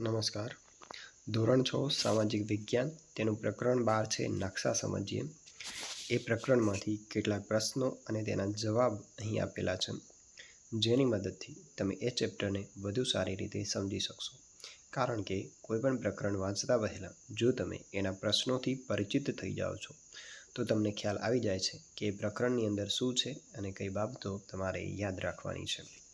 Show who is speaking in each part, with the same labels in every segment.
Speaker 1: નમસ્કાર. ધોરણ છ, સામાજિક વિજ્ઞાન. તેનું પ્રકરણ બાર છે, નકશા સમજીએ. એ પ્રકરણમાંથી કેટલાક પ્રશ્નો અને તેના જવાબ અહીં આપેલા છે. જેની મદદથી તમે એ ચેપ્ટરને વધુ સારી રીતે સમજી શકશો. કારણ કે કોઈપણ પ્રકરણ વાંચતા પહેલાં જો તમે એના પ્રશ્નોથી પરિચિત થઈ જાઓ છો, તો તમને ખ્યાલ આવી જાય છે કે એ પ્રકરણની અંદર શું છે અને કઈ બાબતો તમારે યાદ રાખવાની છે.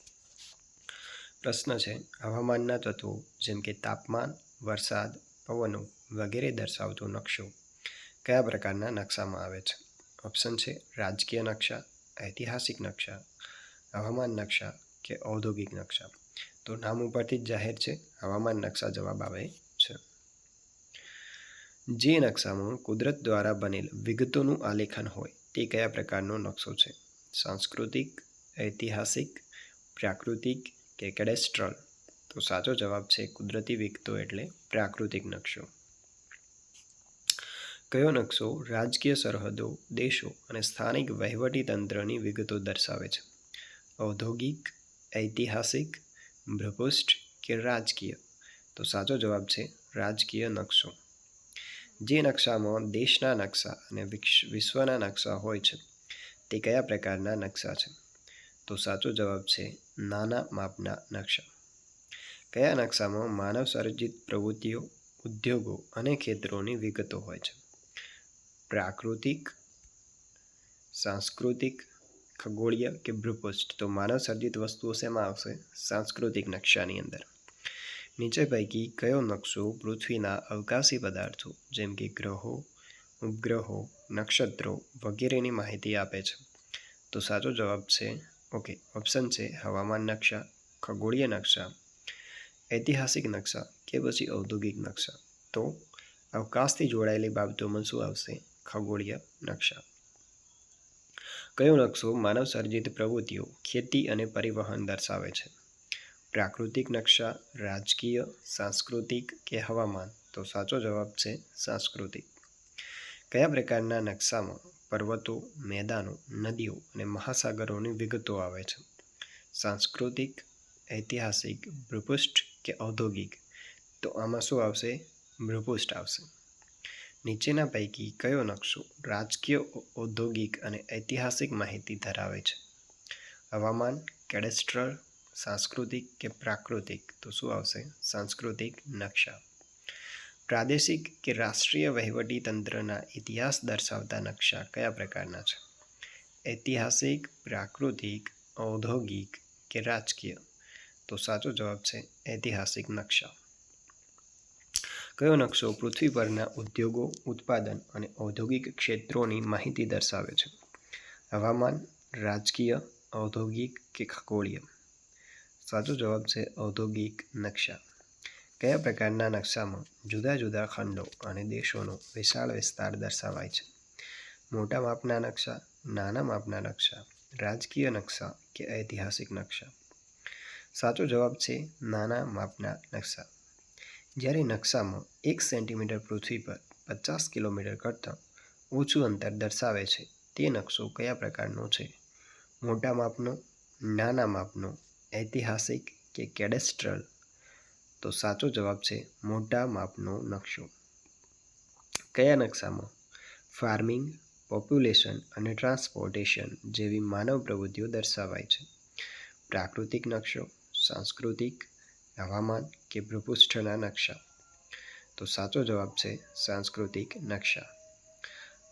Speaker 1: પ્રશ્ન છે. હવામાનના તત્વો જેમ કે તાપમાન, વરસાદ, પવનો વગેરે દર્શાવતો નકશો કયા પ્રકારના નકશામાં આવે છે? ઓપ્શન છે રાજકીય નકશા, ઐતિહાસિક નકશા, હવામાન નકશા કે ઔદ્યોગિક નકશા. તો નામ ઉપરથી જ જાહેર છે, હવામાન નકશા જવાબ આવે છે. જે નકશામાં કુદરત દ્વારા બનેલ વિગતોનું આલેખન હોય તે કયા પ્રકારનો નકશો છે? સાંસ્કૃતિક, ઐતિહાસિક, પ્રાકૃતિક કે કેડેસ્ટ્રલ? તો સાચો જવાબ છે કુદરતી વિગતો એટલે પ્રાકૃતિક નકશો. કયો નકશો રાજકીય સરહદો, દેશો અને સ્થાનિક વહીવટી તંત્રની વિગતો દર્શાવે છે? ઔદ્યોગિક, ઐતિહાસિક ભ્રપુષ્ઠ કે રાજકીય? તો સાચો જવાબ છે રાજકીય નકશો. જે નકશામાં દેશના નકશા અને વિશ્વના નકશા હોય છે, તે કયા પ્રકારના નકશા છે? તો સાચો જવાબ છે નાના માપના નકશા. કયા નકશામાં માનવ સર્જિત પ્રવૃત્તિઓ, ઉદ્યોગો અને ખેતરોની વિગતો હોય છે? પ્રાકૃતિક, સાંસ્કૃતિક, ખગોળીય કે ભૂપૃષ્ઠ? તો માનવ સર્જિત વસ્તુઓ શેમાં આવશે? સાંસ્કૃતિક નકશાની અંદર. નીચે પૈકી કયો નકશો પૃથ્વીના અવકાશી પદાર્થો, જેમ કે ગ્રહો, ઉપગ્રહો, નક્ષત્રો વગેરેની માહિતી આપે છે? તો સાચો જવાબ છે ઓકે ઓપ્શન છે હવામાન નકશા, ખગોળીય નકશા, ઐતિહાસિક નકશા કે પછી ઔદ્યોગિક નકશા. તો અવકાશથી જોડાયેલી બાબતોમાં શું આવશે? ખગોળીય નકશા. કયો નકશો માનવ સર્જિત પ્રવૃત્તિઓ, ખેતી અને પરિવહન દર્શાવે છે? પ્રાકૃતિક નકશા, રાજકીય, સાંસ્કૃતિક કે હવામાન? તો સાચો જવાબ છે સાંસ્કૃતિક. કયા પ્રકારના નકશામાં પર્વતો, મેદાનો, નદીઓ અને મહાસાગરોની વિગતો આવે છે? સાંસ્કૃતિક, ઐતિહાસિક, ભૃપુષ્ઠ કે ઔદ્યોગિક? તો આમાં શું આવશે? ભૃપુષ્ઠ આવશે. નીચેના પૈકી કયો નકશો રાજકીય, ઔદ્યોગિક અને ઐતિહાસિક માહિતી ધરાવે છે? હવામાન, કેડેસ્ટ્રલ, સાંસ્કૃતિક કે પ્રાકૃતિક? તો શું આવશે? સાંસ્કૃતિક નકશા. પ્રાદેશિક કે રાષ્ટ્રીય વહીવટી તંત્રના ઇતિહાસ દર્શાવતા નકશા કયા પ્રકારના છે? ઐતિહાસિક, પ્રાકૃતિક, ઔદ્યોગિક કે રાજકીય? તો સાચો જવાબ છે ઐતિહાસિક નકશા. કયો નકશો પૃથ્વી પરના ઉદ્યોગો, ઉત્પાદન અને ઔદ્યોગિક ક્ષેત્રોની માહિતી દર્શાવે છે? હવામાન, રાજકીય, ઔદ્યોગિક કે ખગોળીય? સાચો જવાબ છે ઔદ્યોગિક નકશા. કયા પ્રકારના નકશામાં જુદા જુદા ખંડો અને દેશોનો વિશાળ વિસ્તાર દર્શાવાય છે? મોટા માપના નકશા, નાના માપના નકશા, રાજકીય નકશા કે ઐતિહાસિક નકશા? સાચો જવાબ છે નાના માપના નકશા. જ્યારે નકશામાં એક સેન્ટીમીટર પૃથ્વી પર પચાસ કિલોમીટર કરતાં ઓછું અંતર દર્શાવે છે, તે નકશો કયા પ્રકારનો છે? મોટા માપનો, નાના માપનો, ઐતિહાસિક કે કેડેસ્ટ્રલ? તો સાચો જવાબ છે મોટા માપનો નકશો. કયા નકશામાં? ફાર્મિંગ, પોપ્યુલેશન અને ટ્રાન્સપોર્ટેશન જેવી માનવ પ્રવૃત્તિઓ દર્શાવાય છે. પ્રાકૃતિક નકશો, સાંસ્કૃતિક, હવામાન કે ભૂપૃષ્ઠના નકશા. તો સાચો જવાબ છે સાંસ્કૃતિક નકશા.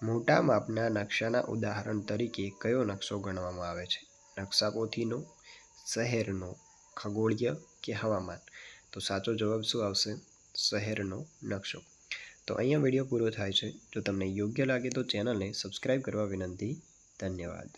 Speaker 1: મોટા માપના નકશાના ઉદાહરણ તરીકે કયો નકશો ગણવામાં આવે છે? નકશાપોથીનો, શહેરનો, ખગોળીય કે હવામાન? તો સાચો જવાબ શું આવશે? શહેરનો નકશો. તો અહીંયા વીડિયો પૂરો થાય છે. જો તમને યોગ્ય લાગે તો ચેનલને સબસ્ક્રાઈબ કરવા વિનંતી. ધન્યવાદ.